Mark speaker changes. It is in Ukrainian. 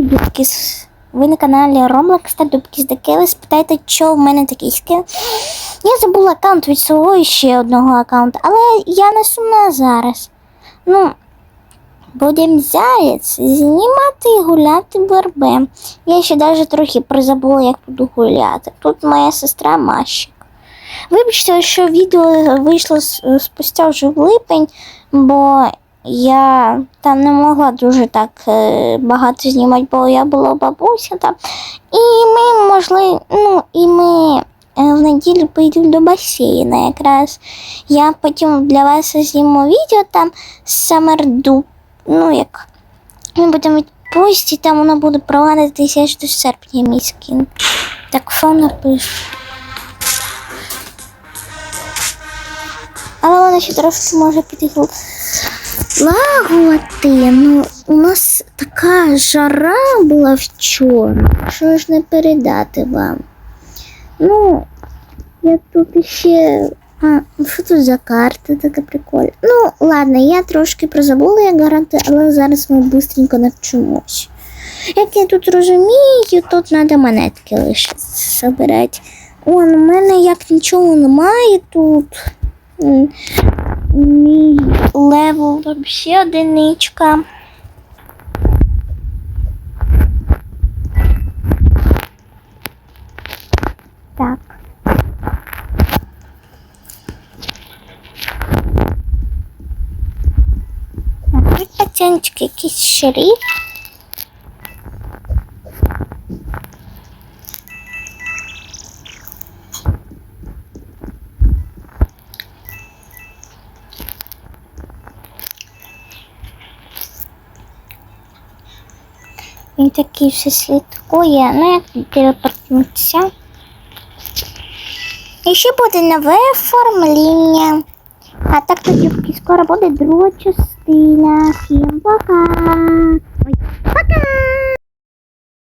Speaker 1: Дубкіс. Ви на каналі Roblox та Дубкіс таке. Ви спитаєте, що в мене такий скин. Я забула аккаунт від свого ще одного аккаунту, але я не сумна зараз. Ну, будемо зараз знімати і гуляти в РБ. Я ще навіть трохи призабула, як буду гуляти. Тут моя сестра Мащик. Вибачте, що відео вийшло спустя вже в липень, бо я там не могла дуже так е, багато знімати, бо я була бабуся там. І ми можливо, ну, і ми е, в неділю поїдемо до басейна якраз. Я потім для вас зніму відео там Самерду. Ну, як ми будемо відпустити, там воно буде провадитися аж до серпня мій скін. Так, фон напишу. Але вона ще трошки може підігла. Лагувати. Ну, у нас така жара була вчора. Що ж не передати вам? Ну, я тут ще. А, що тут за карта така прикольна? Ну, ладно, я трошки прозабула, як гаранти, але зараз ми швидко навчимось. Як я тут розумію, тут треба монетки лише збирати. Он, у мене як нічого немає тут. Мій левел взагалі одиничка. Так. Тут пацанчик якийсь шериф. Він такий все слідкує, ну як телепортнуться. І ще буде нове оформлення. А так тоді скоро буде друга частина. Всім пока!